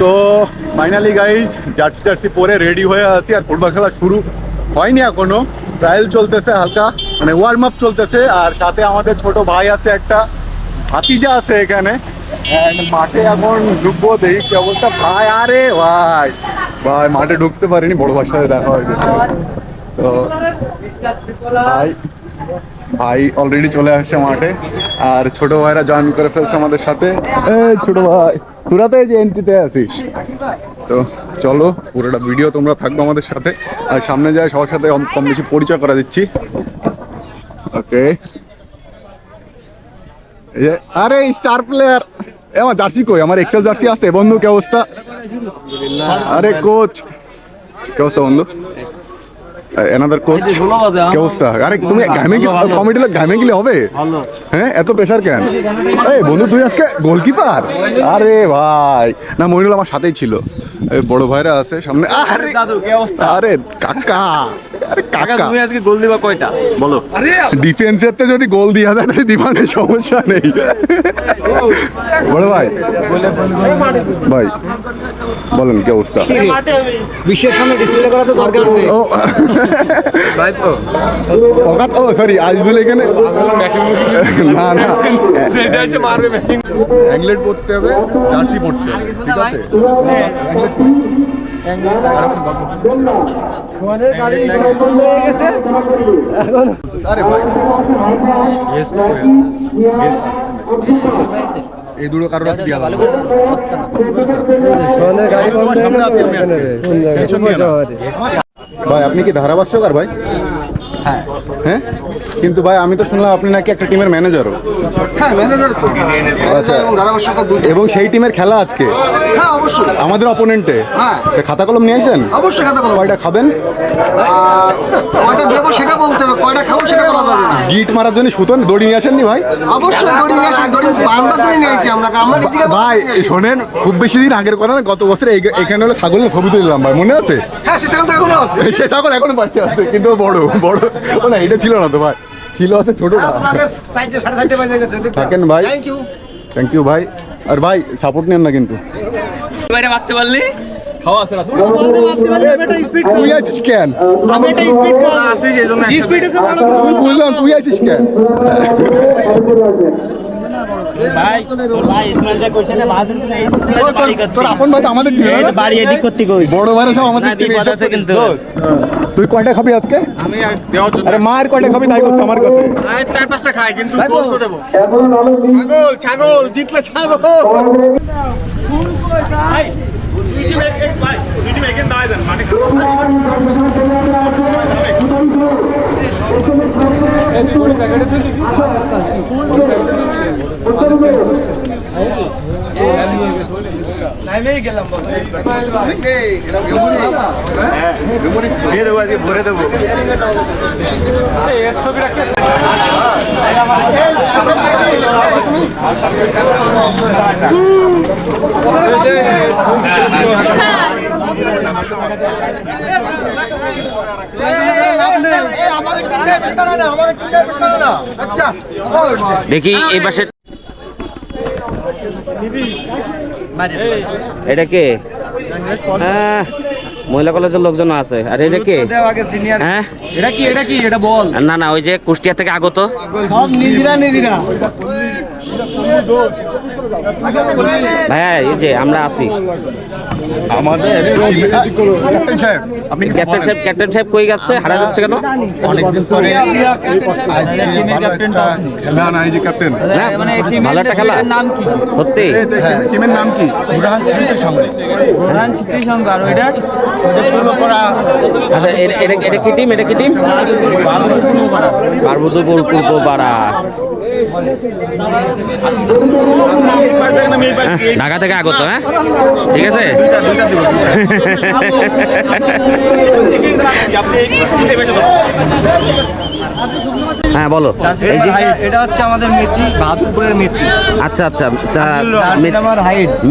তো finally guys jersey টার্সি পরে ready হয়ে আছি আর ফুটবল খেলা শুরু হয়নি এখনও। ট্রায়াল চলতেছে হালকা মানে ওয়ার্ম আপ চলতেছে আর সাথে আমাদের ছোট ভাই আছে একটা, ভাতিজা আছে এখানে। মাঠে এখন ঢুকবো, দেখি কি অবস্থা। ভাই, আরে ভাই ভাই, মাঠে ঢুকতে পারিনি, বড় ভাইয়ের সাথে দেখা হয়ে গেছে। তো ভাই ভাই অলরেডি চলে আসছে মাঠে, আর ছোট ভাইরা জয়েন করে ফেলছে আমাদের সাথে। ছোট ভাই। যে এন্ট্রিতে তো চলো, পুরোটা ভিডিও তোমরা থাকবে আমাদের সাথে। আর সামনে যায় সবার সাথে কম বেশি পরিচয় করা দিচ্ছি। ওকে। আরে স্টার প্লেয়ার এ, আমার জার্সি কই? আমার এক্সেল জার্সি আছে। বন্ধু, কে অবস্থা? আরে কোচ কে অবস্থা, বন্ধু? এনাদার কোচ কি অবস্থা? আরে তুমি ঘামে কি কমেডি ঘামে গেলে হবে? হ্যাঁ এত প্রেশার কেন? এই বন্ধু তুই আজকে গোলকিপার আরে ভাই। না মহিনুল আমার সাথেই ছিল। বড় ভাইরা আছে সামনে। আরে দাদু কি অবস্থা? আরে কাকা। কাকা কাকা তুমি আজকে গোল দিবা কয়টা? বলো। ডিফেন্সের তে যদি গোল দিয়া যায় তাহলে দিবানের সমস্যা নেই। বড় ভাই। ভাই বলেন কি অবস্থা? বিশ্বের সামনে ডিসপ্লে করা তো দরকার নেই। ও ভাই ও সরি আজগুল এখানে? না না। যেটা এসে মারবে ব্যাটিং অ্যাংলেট পড়তে হবে জার্সি পড়তে হবে ঠিক আছে? ভাই এই দুটো কারোর হাতে দিয়া। ভাই আপনি কি ধারাভাষ্যকার ভাই? হ্যাঁ। হ্যাঁ? কিন্তু ভাই আমি তো শুনলাম আপনি নাকি একটা টিমের ম্যানেজারও। হ্যাঁ ম্যানেজার তো। দুটো এবং সেই টিমের খেলা আজকে? হ্যাঁ অবশ্যই। আমাদের অপোনেন্টে হ্যাঁ। খাতা কলম নিয়ে আসেন অবশ্যই খাতা কলম। কয়টা খাবেন? কয়টা দেবো সেটা বলতে হবে কয়টা খাব সেটা বলা যাবে না। গিট মারার জন্য সুতন দড়ি নিয়ে আসেননি ভাই? অবশ্যই দড়ি নিয়ে আসি দড়ি বান্ধা দড়ি নিয়ে আসি আমরা আমরা নিজেকে ভাই শোনেন খুব বেশি দিন আগের কথা না গত বছর এখানে হলো ছাগলের ছবি তুললাম ভাই মনে আছে? হ্যাঁ সে থেকে এখনও আছে। সে ছাগল এখনও বাচ্চা আছে কিন্তু বড় বড়। ও না এটা ছিল না তো ভাই ছিল আছে গেছে থাকেন ভাই। থ্যাংক ইউ থ্যাংক ইউ ভাই। আর ভাই সাপোর্ট নেন না কিন্তু। বাইরে মারতে পারলি? খাওয়া আছে না তুই আছিস কেন? আমি একটা স্পিড কল আছে এই জন্য স্পিড আছে তুই বুঝলাম তুই আছিস কেন? ভাই তোর ভাই ইসমাইল যা কইছে না বাহাদুর কিন্তু এই ও, তোর- তোর আপন ভাই আমাদের বাড়ি এদিক করতে কই বড় ভাইরা সব আমাদের টিমে আছে কিন্তু। তুই কয়টা খাবি আজকে আমি দেওয়ার জন্য আরে মার কয়টা খাবি তাই করছে আমার কাছে চার পাঁচটা খাই কিন্তু গোল তো দেবো ছাগল ছাগল জিতলে ছাগল দিয়ে দেবো ভরে দেবো দেখি এই পাশে এটা কে? হ্যাঁ মহিলা কলেজের লোকজন আছে। আর এটা কে? হ্যাঁ? এটা কি এটা কি? এটা বল। না না ওই যে কুষ্টিয়া থেকে আগত। সব নিদিরা নিদিরা ভাইয়া এই যে আমরা আছি। আমাদের ক্যাপ্টেন সাহেব ক্যাপ্টেন সাহেব কই যাচ্ছে? হারা যাচ্ছে কেন? অনেকদিন পরে না না এই যে ক্যাপ্টেন। না ভালো একটা খেলা। টিমের নাম কি? বুরহান স্মৃতি সংগ্রাম আচ্ছা এটা- এটা কি টিম এটা কি টিম পার্বতীপুর পূর্বপাড়া। হ্যাঁ, ঢাকা থেকে আগত হ্যাঁ? ঠিক আছে? হ্যাঁ বলো। এটা হচ্ছে আমাদের মেচি বাহাদুরপুরের মেচি। আচ্ছা আচ্ছা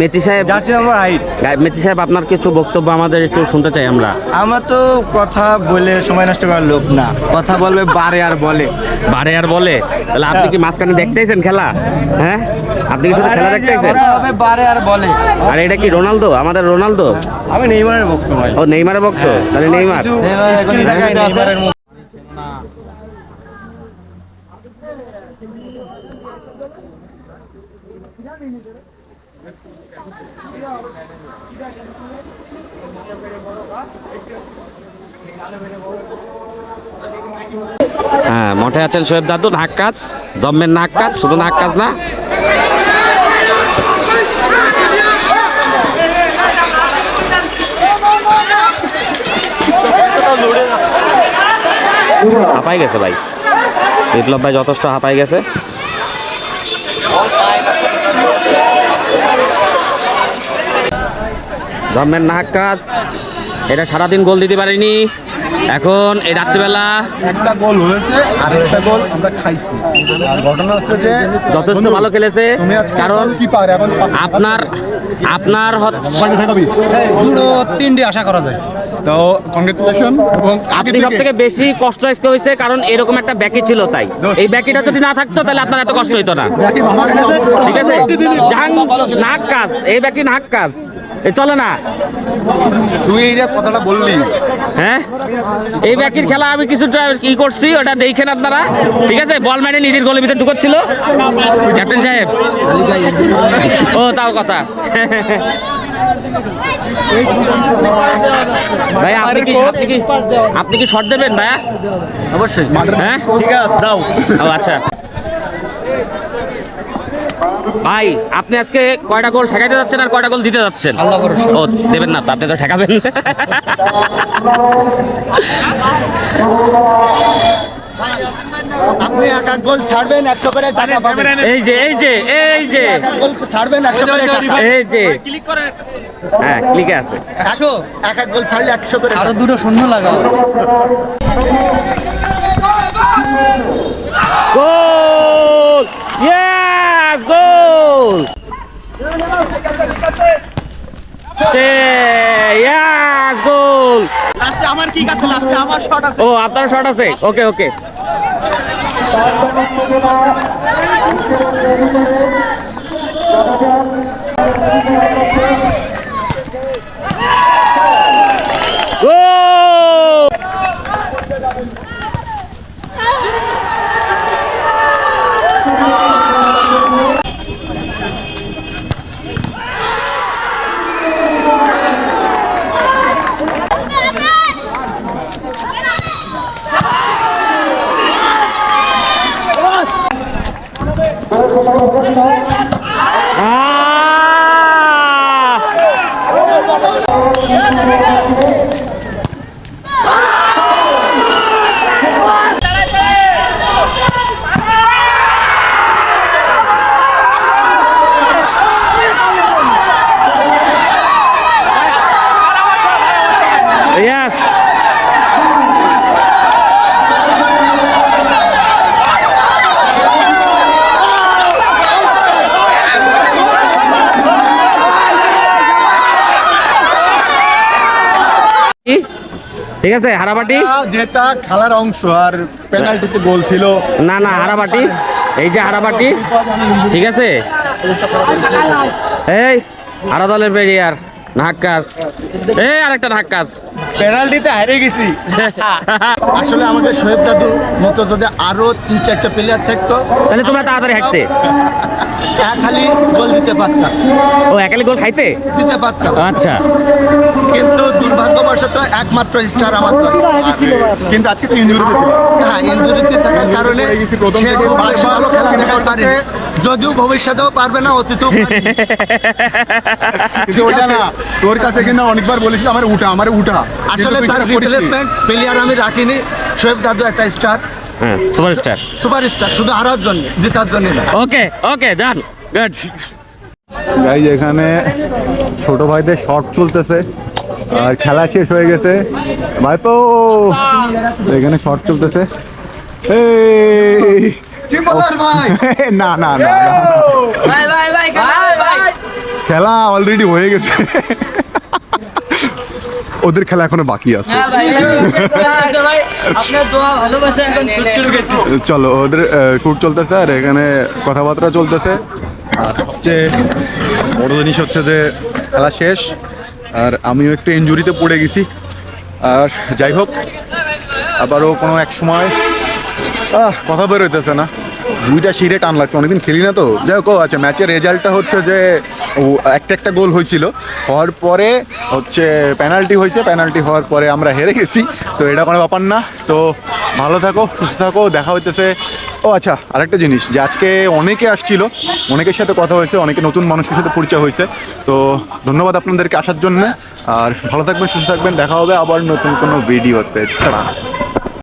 মেচি সাহেব জার্সি নাম্বার হাইট মেচি সাহেব আপনার কিছু বক্তব্য আমাদের একটু শুনতে চাই আমরা। আমার তো কথা বলে সময় নষ্ট করার লোক না। কথা বলবে বারে আর বলে। বারে আর বলে? তাহলে আপনি কি মাঝখানে দেখতেইছেন খেলা? হ্যাঁ? আপনি কি শুধু খেলা দেখতে এসেছেন হবে বারে আর বলে। আর এটা কি রোনালদো? আমাদের রোনালদো? আমি নেইমারের ভক্ত ভাই ও নেইমারের ভক্ত তাহলে নেইমার নেইমারের মতো হ্যাঁ মঠে আছেন শোয়েব দাদু, নাক কাজ। জম্মের নাক কাজ, শুধু নাক কাজ না। হাঁপাই গেছে ভাই। বিপ্লব ভাই যথেষ্ট হাঁপাই গেছে। জম্মের নাক কাজ। এটা সারাদিন গোল দিতে পারিনি। এখন এই রাত্রিবেলা একটা গোল হয়েছে আর একটা গোল আমরা খাইছি। আর ঘটনা হচ্ছে যে যথেষ্ট ভালো খেলেছে। তুমি আজকে কারণ এখন আপনার আপনার দুটো তিনটে আশা করা যায়। তো কংগ্রেচুলেশন এবং আগে আপনি সব থেকে বেশি কষ্ট আজকে হয়েছে কারণ এরকম একটা ব্যাকি ছিল তাই। এই ব্যাকিটা যদি না থাকতো তাহলে আপনার এত কষ্ট হইতো না। ঠিক আছে? জাহাং নাক কাজ। এই ব্যাকি নাক কাজ। এ চলে না। তুই এই যে কথাটা বললি। হ্যাঁ? এই ব্যাকির খেলা আমি কিছুটা কি করছি ওটা দেখেন আপনারা। ঠিক আছে? বল মেরে নিজের গোলের ভিতরে ঢুকছিল ক্যাপ্টেন সাহেব। ও তাও কথা। ভাই আপনি কি আপনি কি আপনি কি শট দেবেন ভাইয়া? অবশ্যই। হ্যাঁ? ঠিক আছে দাও। ও আচ্ছা। ভাই আপনি আজকে কয়টা গোল ঠেকাইতে যাচ্ছেন আর কয়টা গোল দিতে যাচ্ছেন? ও দেবেন না তো আপনি তো ঠেকাবেন। আপনি এক এক গোল ছাড়বেন একশো করে টাকা পাবেন। এই যে এই যে এই যে। গোল ছাড়বেন একশো করে টাকা। এই যে। হ্যাঁ ক্লিকে আছে। একশো এক এক গোল ছাড়লে একশো করে আরও দুটো শূন্য লাগাও। গোল! গোল। সে ইয়াস গোল। লাস্টে আমার কি আছে লাস্টে আমার শট আছে। ও আপনার শট আছে? ওকে ওকে গোল আহ! Yes. ঠিক আছে হারাবাটি? যেটা খেলার অংশ আর পেনাল্টিতে গোল ছিল। না না হারাবাটি। এই যে হারাবাটি ঠিক আছে? এই হারা দলের প্লেয়ার নাক্কাস এই আরেকটা নাক্কাস পেনাল্টিতে হারিয়ে গেছি। আসলে আমাদের শোয়েব দাদু মতো যদি আরও তিন চারটা প্লেয়ার থাকতো। তাহলে তোমরা তাড়াতাড়ি হাঁটতে। এক খালি গোল দিতে পারতাম। ও একালি গোল খাইতে? দিতে পারতাম। আচ্ছা। কিন্তু দুর্ভাগ্যবশত একমাত্র স্টার আমার। কিন্তু আজকে তো ইঞ্জুরিতে হ্যাঁ ইঞ্জুরিতে থাকার কারণে সে খুব ভালো খেলা কিন্তু দেখাতে পারেনি। যদিও ভবিষ্যতেও পারবে না অতীতেও পারেনি। ওটা না তোর কাছে কিন্তু অনেকবার বলেছি আমার উঠা আমার উঠা। আসলে তার রিপ্লেসমেন্ট প্লেয়ার আমি রাখিনি। শোয়েব দাদু একটা স্টার হ্যাঁ সুপারস্টার সুপার স্টার শুধু হারার জন্য জেতার জন্য না। ওকে ওকে ডান গুড গাইজ এখানে ছোট ভাইদের শর্ট চলতেছে আর খেলা শেষ হয়ে গেছে। ভাই তো এখানে শর্ট চলতেছে। এই! না না না না, না। খেলা অলরেডি হয়ে গেছে। ওদের খেলা এখনও বাকি আছে। আপনার দোয়া ভালোবাসা এখন শুট শুরু করতে চলো ওদের শুট চলতেছে আর এখানে কথাবার্তা চলতেছে। আর সবচেয়ে বড় জিনিস হচ্ছে যে খেলা শেষ আর আমিও একটু ইঞ্জুরিতে পড়ে গেছি। আর যাই হোক আবারও কোনো এক সময় আহ, কথা বের হইতেছে না। দুইটা শিরে টান লাগছে, অনেকদিন খেলি না তো। যাই হোক আচ্ছা ম্যাচের রেজাল্টটা হচ্ছে যে একটা একটা গোল হয়েছিল। হওয়ার পরে হচ্ছে পেনাল্টি হয়েছে, পেনাল্টি হওয়ার পরে আমরা হেরে গেছি। তো এটা কোনো ব্যাপার না। তো ভালো থাকো, সুস্থ থাকো, দেখা হইতেছে। ও আচ্ছা আরেকটা জিনিস, যে আজকে অনেকে আসছিল, অনেকের সাথে কথা হয়েছে, অনেকে নতুন মানুষের সাথে পরিচয় হয়েছে। তো ধন্যবাদ আপনাদেরকে আসার জন্য। আর ভালো থাকবেন, সুস্থ থাকবেন, দেখা হবে আবার নতুন কোনো ভিডিওতে।